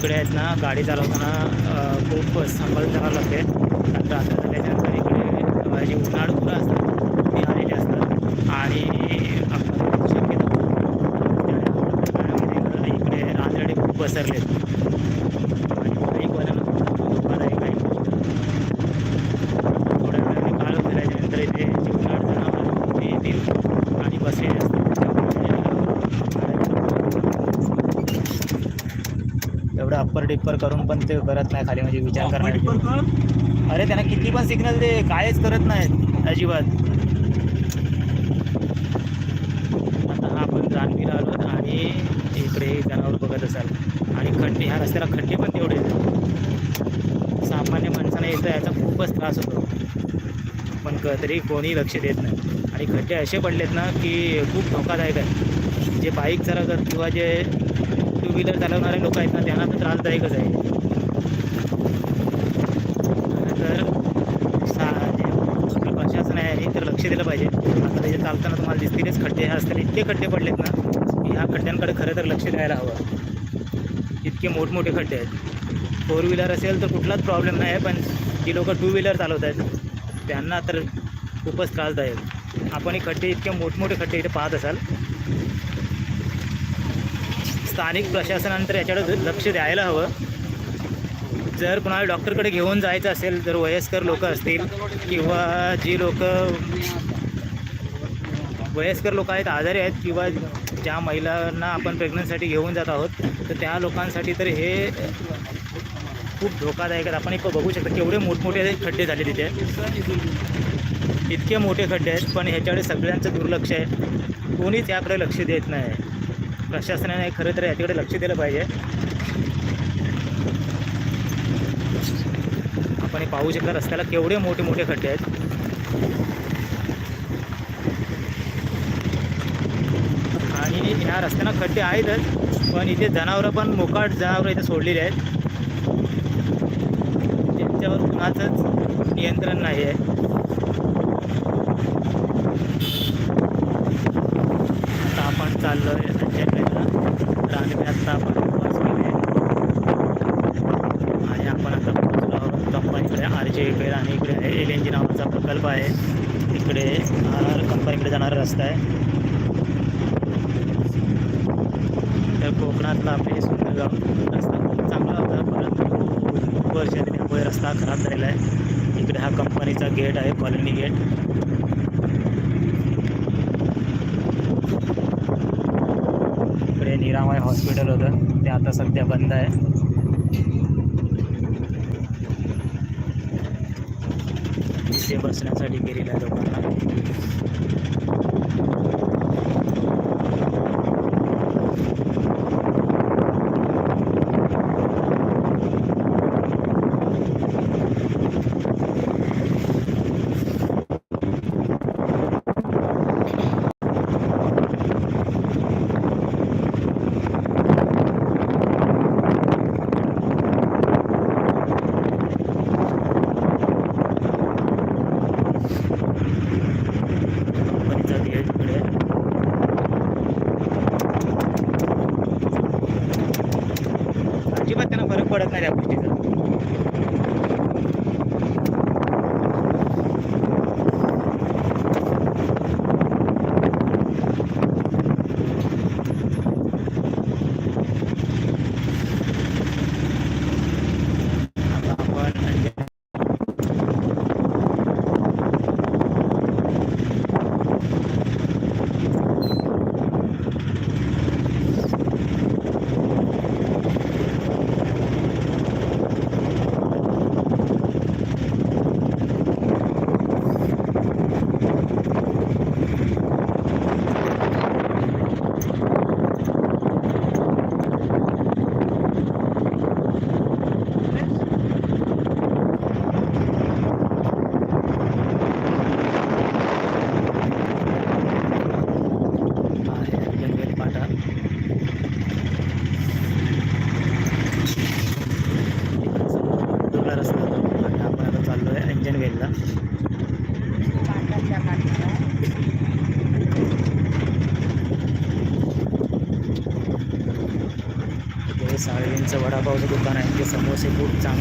इकडे आहेत ना गाडी चालवताना खूप सांभाळून चालावं लागते. कारण रात्र झाल्याच्यानंतर इकडे जी उन्हाळ फुलं असतात ती आलेली असतात. आणि आपण शक्यता इकडे राजवाडे खूप पसरलेत. आणि बाईकवाल्यांना खूप धोकादायक आहे थोड्या वेळाने काळ फिरायच्यानंतर इथे जीवनाड जनावर ते येतील आणि बसलेले असतात अप्पर टिप्पर करून पण ते करत नाही खाली म्हणजे विचार करणार अरे त्यांना किती पण सिग्नल दे कायच करत नाहीत अजिबात. आता हा आपण जाणवीर आलो आणि इकडे जनावर बघत असाल. आणि खड्डे ह्या रस्त्याला खड्डे पण तेवढे आहेत. सामान्य माणसांना येतं याचा खूपच त्रास होतो. पण तरी कोणी लक्ष देत नाही. आणि खड्डे असे पडलेत ना की खूप धोकादायक आहे. जे बाईक चालवतात किंवा जे टू व्हीलर चालवणारे लोक आहेत ना त्यांना तर त्रासदायकच आहे. तर सा जे प्रशासन आहे हे तर लक्ष दिलं पाहिजे. आता त्याचे चालताना तुम्हाला दिसतीलच खड्डे असतात इतके खड्डे पडलेत ना की ह्या खड्ड्यांकडे खरं तर लक्ष द्यायला हवं. इतके मोठमोठे खड्डे आहेत. फोर व्हीलर असेल तर कुठलाच प्रॉब्लेम नाही आहे पण जी लोक टू व्हीलर चालवत आहेत त्यांना तर खूपच त्रासदायक. आपण हे खड्डे इतके मोठमोठे खड्डे इथे पाहत असाल स्थानिक प्रशासनानंतर याच्याकडे लक्ष द्यायला हवं. जर कुणाला डॉक्टरकडे घेऊन जायचं असेल जर वयस्कर लोक असतील किंवा जी लोक वयस्कर लोक आहेत आजारी आहेत किंवा ज्या महिलांना आपण प्रेग्नंटसाठी घेऊन जात आहोत तर त्या लोकांसाठी तर हे खूप धोकादायक आहेत. आपण एक बघू शकतो केवढे मोठमोठे खड्डे झाले तिथे. इतके मोठे खड्डे आहेत पण ह्याच्याकडे सगळ्यांचं दुर्लक्ष आहे. कोणीच याकडे लक्ष देत नाही. प्रशासनाने खरं तर याच्याकडे लक्ष दिलं पाहिजे. आपण हे पाहू शकता रस्त्याला केवढे मोठे मोठे खड्डे आहेत. आणि ह्या रस्त्यानं खड्डे आहेतच पण इथे जनावरं पण मोकाट जनावरं इथे सोडलेली आहेत. त्यांच्यावर कुणाचंच नियंत्रण नाही आहे आता आपण चाललो आहे संजयला रांगेत आत्ता आपण उपवास केले आणि आपण आता पोहोचलो आहोत कंपनीकडे आर जे इकडे आणि इकडे जी नावाचा प्रकल्प आहे. इकडे आर आर कंपनीकडे जाणारा रस्ता आहे. तर कोकणातला आपले सुंदरगाव रस्ता खूप चांगला होता परंतु खूप वर्षांनी त्यामुळे रस्ता खराब झालेला आहे. इकडे हा कंपनीचा गेट आहे कॉलनी गेट. इकडे निरामय हॉस्पिटल होतं. ते आता सध्या बंद आहे इथे बसण्यासाठी गेलेल्या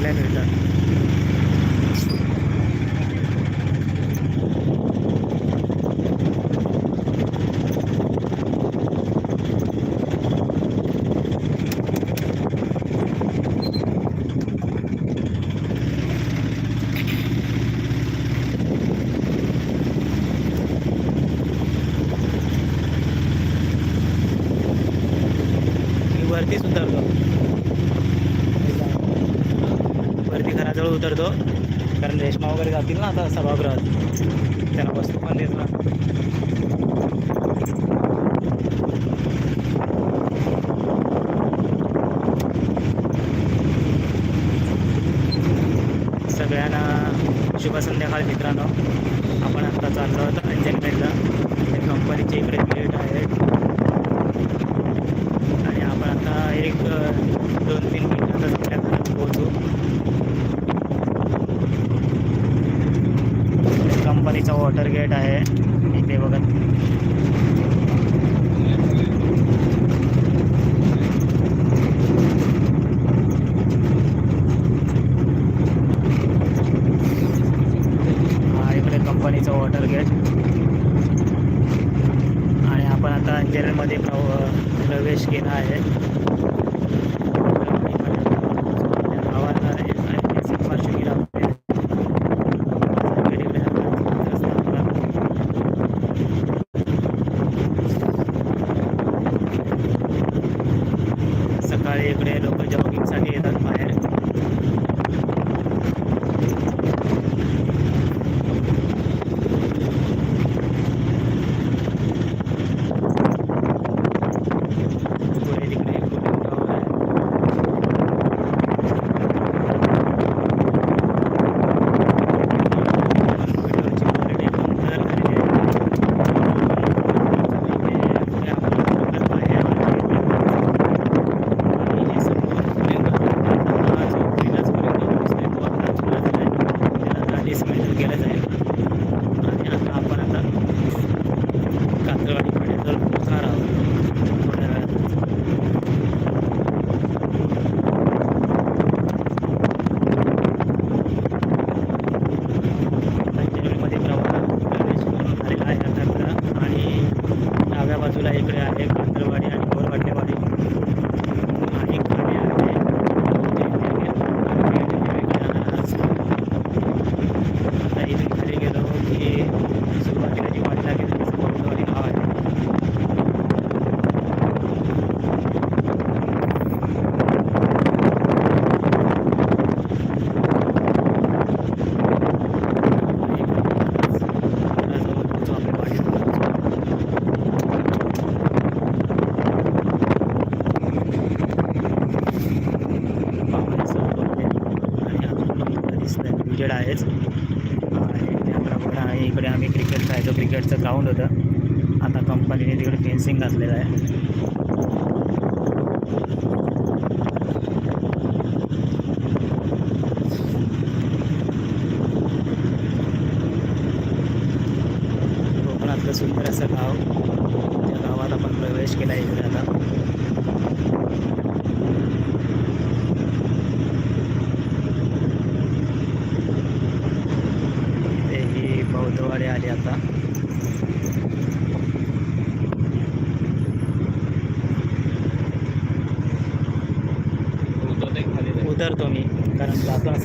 Lên! येतील ना आता सभागृहात? त्यांना वस्तू पण देत सगळ्यांना शुभ संध्याकाळ मित्रांनो. आपण आता चाललो आहोत अंजनमेडला कंपनीचे इकडे पिरियड आहेत. आणि आपण आता एक दोन तीन मिनिट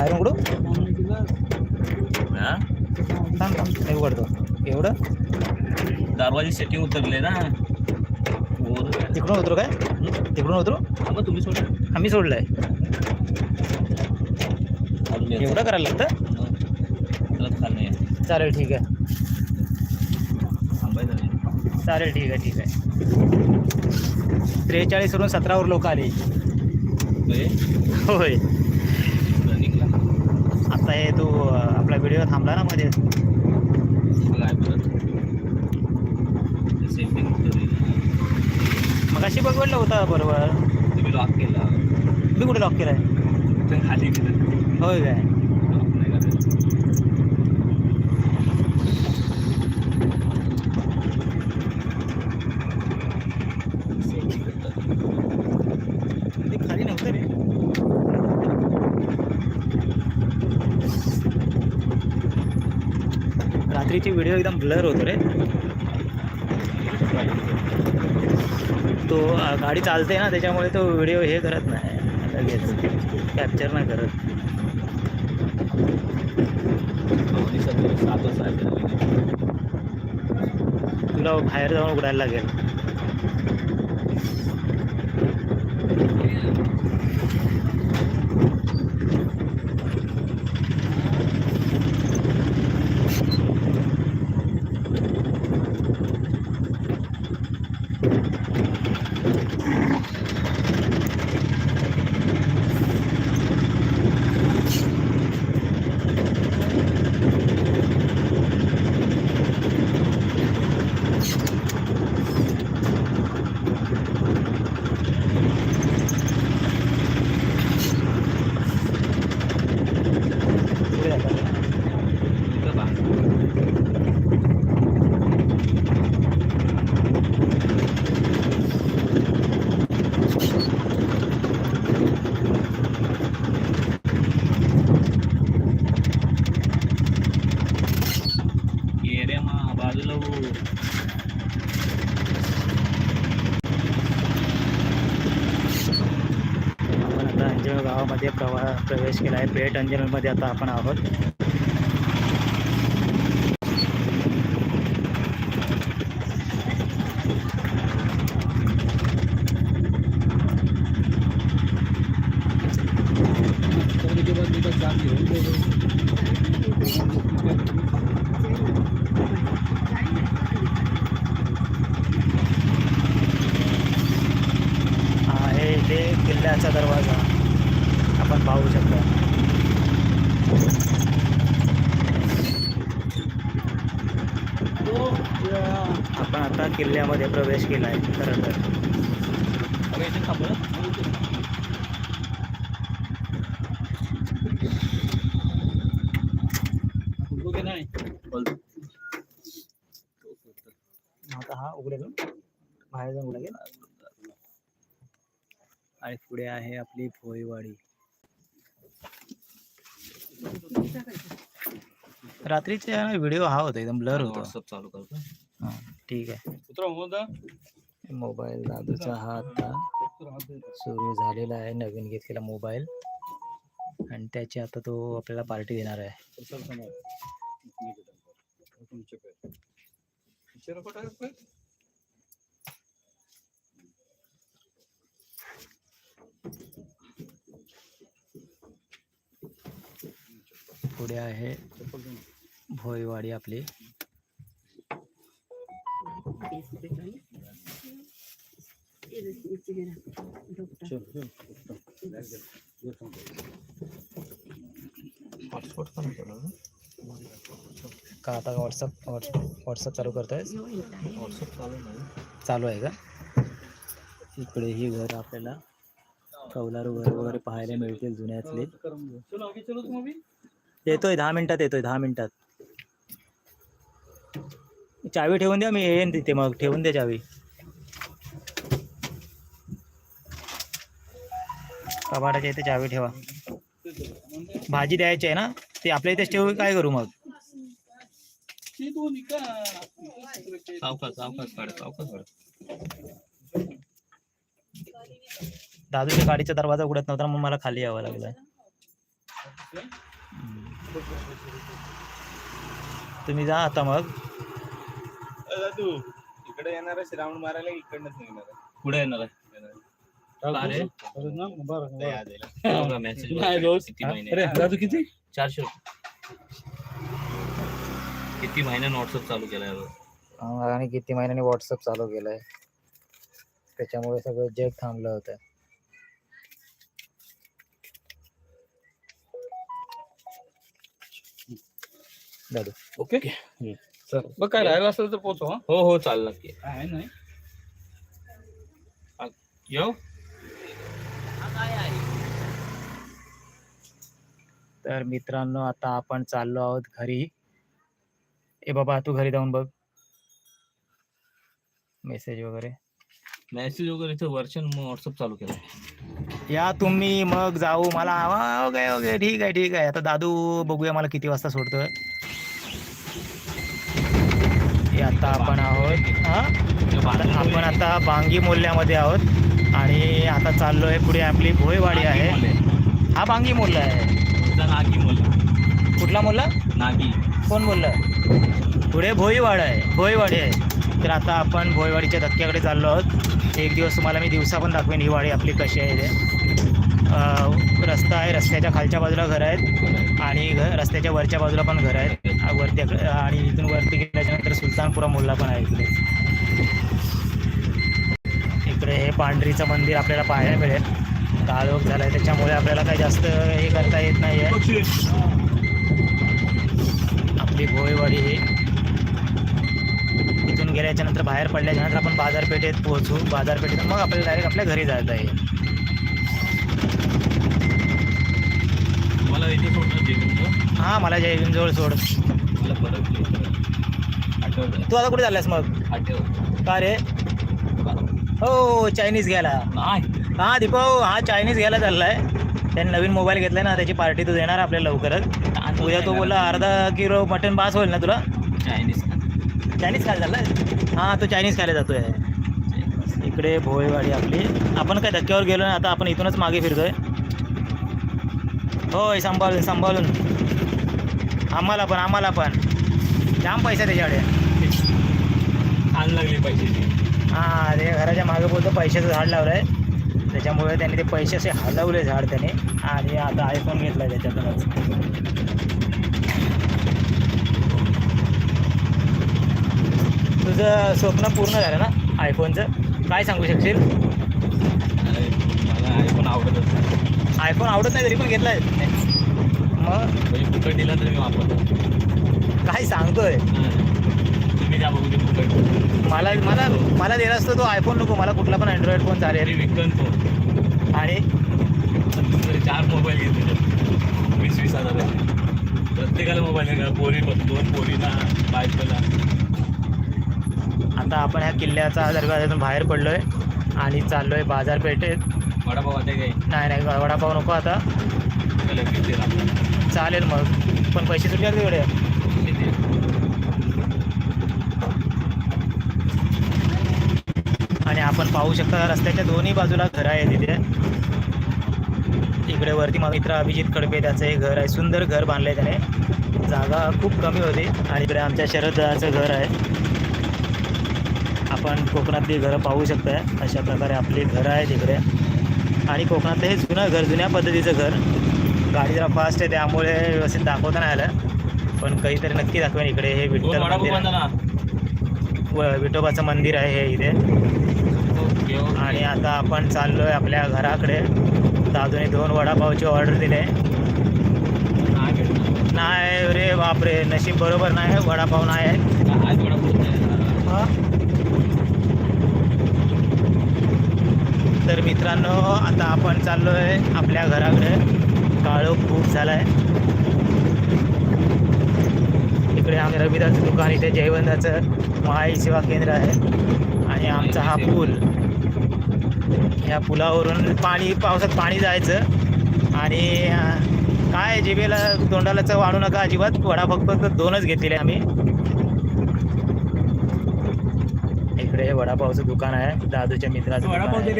बाहेर उघडू थांब थांब हे उघडतो? एवढं? दरवाजे सेटिंग उतरले ना. तिकडून उतरू काय? तिकडून उतरू? मग तुम्ही सोडलं आम्ही सोडलं आहे एवढं करायला लागतं? चालेल ठीक आहे. चालेल ठीक आहे ठीक आहे. त्रेचाळीसवरून सतरावर लोक आले. होय. आता हे तू आपला व्हिडिओ थांबला ना मध्ये. मग अशी बघवडलं होता बरोबर. तुम्ही लॉक केला. मी कुठे लॉक केलाय? होय काय लॉक नाही करायचं Setting करतात. ते खाली नव्हतं रे रात्रीची व्हिडिओ एकदम ब्लर होतो रे. तो गाडी चालते ना त्याच्यामुळे तो व्हिडिओ हे करत नाही. लगेच कॅप्चर नाही. करत. तुला बाहेर जाऊन उघडायला लागेल पुढे जातात. इथं बा. ये रे मा बाजूला हो. आपण आता अंजनगाव गावामध्ये प्रवा प्रवेश केला आहे. पेठ अंजनमध्ये आता आपण आहोत हा आहे इथे किल्ल्याचा दरवाजा आपण पाहू शकता आपण आता किल्ल्यामध्ये प्रवेश केला आहे खरं तर. आता हा उघडेल बाहेर जाऊन उघडेल आणि पुढे आहे आपली भोईवाडी. रात्रीचे व्हिडिओ हा होता एकदम ब्लर होतो. व्हॉट्सअप चालू करतो. हा ठीक आहे. मोबाईल दादूचा हा आता सुरू झालेला आहे नवीन घेतलेला मोबाईल. आणि त्याची आता तो आपल्याला पार्टी देणार आहे. पुढे आहे भोईवाडी आपली. केलं का व्हॉट्सअप व्हॉट्सअप चालू करताय व्हॉट्सअप चालू नाही चालू आहे का इकडे ही घर आपल्याला कौलारू घर वगैरे पाहायला मिळतील जुन्यातले येतोय दहा मिनिटात, येतोय दहा मिनिटात. चावी ठेवून द्या मी येईन तिथे मग. ठेवून द्या चावी. कबाडाच्या इथे चावी ठेवा. भाजी द्यायची आहे ना ते आपल्या इथेच ठेवू काय करू मग? दादूच्या गाडीचा दरवाजा उघडत नव्हता मग मला खाली यावं लागलं. तुम्ही जा आता मग. दादू इकडे येणार आहे श्रावण मारायला इकडनंच निघणार आहे. पुढे येणार आहे? ते. बघा message किती महिने? किती? चारशे किती महिन्यानं व्हॉट्सअप चालू केलाय बघ. आणि किती महिन्यांनी व्हॉट्सअप चालू केलंय. त्याच्यामुळे सगळं जग थांबलं होतं. दादू. ओके. चल. बघ काय राहिलं असेल तर पोचव हा? हो हो चाल नक्की आहे नाही. येऊ तर मित्रांनो आता आपण चाललो आहोत घरी. ए बाबा तू घरी जाऊन बघ. मेसेज वगैरे. मेसेज वगैरे इथं वर्षन व्हॉट्सअप चालू केलं. या तुम्ही मग जाऊ. मला ओके ओके. ठीक आहे ठीक आहे. आता दादू बघूया मला किती वाजता सोडतोय हे आता आपण आहोत हा? आपण आता बांगी मोल्ल्यामध्ये आहोत. आणि आता चाललोय पुढे आपली भोयवाडी आहे. हा बांगी मोल्ला आहे. नागी मोल कुठला मोल्ला? नागी. कोण बोललं? पुढे भोईवाड आहे. भोईवाडी आहे. तर आता आपण भोईवाडीच्या धक्क्याकडे चाललो आहोत. एक दिवस तुम्हाला मी दिवसा पण दाखवेन ही वाडी आपली कशी आहे ते. रस्ता आहे. रस्त्याच्या खालच्या बाजूला घर आहेत. आणि घ रस्त्याच्या वरच्या बाजूला पण घर आहेत. वरती आणि इथून वरती गेल्याच्यानंतर सुलतानपुरा मोल्ला पण आहे इकडे. इकडे हे पांढरीचं मंदिर आपल्याला पाहायला मिळेल. काळोख झाला आहे त्याच्यामुळे आपल्याला काही जास्त हे करता येत नाही आहे आपली भोयवाडी ही. इथून गेल्याच्यानंतर बाहेर पडल्याच्या नंतर आपण बाजारपेठेत पोहोचू. बाजारपेठेत मग आपल्याला डायरेक्ट आपल्या घरी जायचं आहे इथे सोडलं ते तुमचं हां मला सोड. मला परत आठवलं. तू आता कुठे चाललास मग? आठवलं. का रे? हो चायनीज घ्यायला. नाही. हां दीपक हा चायनीज घ्यायला चाललाय. त्याने नवीन मोबाईल घेतलाय ना त्याची पार्टी तू देणार आपल्याला लवकरच. उद्या तो बोलला अर्धा किलो मटन बास होईल ना तुला? चायनीज चायनीज खायला चाललाय? हां तो चायनीज खायला जातोय. इकडे भोयवाडी आपली. आपण काय धक्क्यावर गेलो ना आता आपण इथूनच मागे फिरतोय. होय सांभाळून सांभाळून. आम्हाला पण आम्हाला पण. जाम पैसा त्याच्याकडे. छान लागले पैसे. हां ते घराच्या मागे बोलतो पैशाचं झाड लावलं आहे त्याच्यामुळे त्यांनी ते पैसे असे हलवले झाड त्याने. आणि आता आयफोन घेतला त्याच्यातूनच. तुझं स्वप्न पूर्ण झालं ना आयफोनचं काय सांगू शकशील? मला आयफोन आवडतच आयफोन आवडत नाही तरी पण घेतलाय. मग? म्हणजे फुकट दिला तर मी वापरतो. काय सांगतोय. तुम्ही द्या बघू ते फुकट. मला मला मला दिला असतो तो आयफोन नको. मला कुठला पण अँड्रॉइड फोन तरी चालेल विकन तो आणि? तरी चार मोबाईल घेतले. वीस वीस हजार प्रत्येकाला मोबाईल आहे का? पोरी बघ दोन पोरीला बायकोला. आता आपण ह्या किल्ल्याचा दरवाजातून बाहेर पडलोय आणि चाललोय बाजारपेठेत. वडापाव आता काही नाही नाही वडापाव नको आता. चालेल मग. पण पैसे सुटले किती? आणि आपण पाहू शकता रस्त्याच्या दोन्ही बाजूला घरं आहे तिथे. इकडे वरती मित्र अभिजित खडपे त्याचं एक घर आहे. सुंदर घर बांधलंय त्याने. जागा खूप कमी होती. आणि इकडे आमच्या शरदचं घर आहे. आपण कोकणातली घरं पाहू शकताय. अशा प्रकारे आपली घरं आहेत इकडे. आणि कोकणातलं हे जुनं घर जुन्या पद्धतीचं घर. गाडी जरा फास्ट आहे त्यामुळे व्यवस्थित दाखवता नाही आलं. पण काहीतरी नक्की दाखवेन इकडे. हे विठ्ठल मंदिर. आहे. विठोबाचं मंदिर आहे हे इथे. आणि आता आपण चाललोय आपल्या घराकडे. दादूने दोन वडापावची ऑर्डर दिले. नाही भेटणार. नाही रे बापरे. नशीब बरोबर नाही वडापाव नाही आहे आज वडापाव नाही. हा? तर मित्रांनो आता आपण चाललोय आपल्या घराकडे. काळो खूप झालाय. इकडे आम्ही रविदाचं दुकान इथे जयवंताचं महाई सेवा केंद्र आहे. आणि आमचा हा पूल. या पुलावरून पाणी पावसात पाणी जायचं. आणि काय जिबेला तोंडाला चव आणू नका अजिबात. वडा फक्त दोनच घेतलेले आम्ही. इकडे हे वडापावचं दुकान आहे दादूच्या मित्राचं वडापाव. दे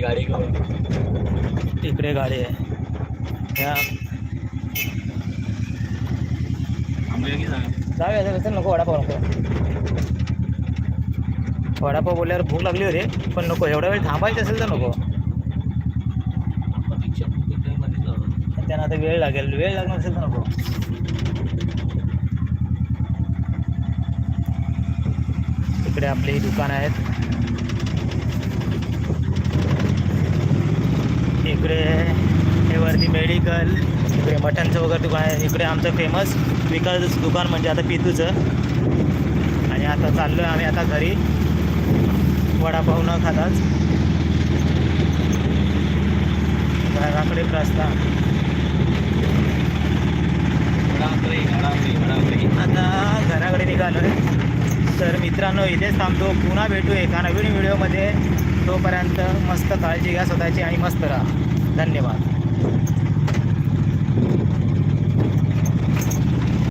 गाडी इकडे गाडी आहे ह्या जाऊया नको वडापाव नको। वडापाव बोलल्यावर भूक लागली होती पण नको एवढा वेळ थांबायचं असेल तर नको। आता वेळ लागेल. वेळ लागला असेल ना नको. इकडे आपली दुकान आहेत. इकडे हे वरती मेडिकल इकडे मटनचं वगैरे दुकान आहे. इकडे आमचं फेमस विकास दुकान म्हणजे आता पितूचं. आणि आता चाललो आहे आम्ही आता घरी. वडापाव न खाताच. घराकडे रस्ता घडामोडी घडामोडी घडामोडी आता घराकडे निघालो तर मित्रांनो इथेच थांबतो. पुन्हा भेटू एका नवीन व्हिडिओमध्ये. तोपर्यंत मस्त काळजी घ्या स्वतःची आणि मस्त राहा. धन्यवाद.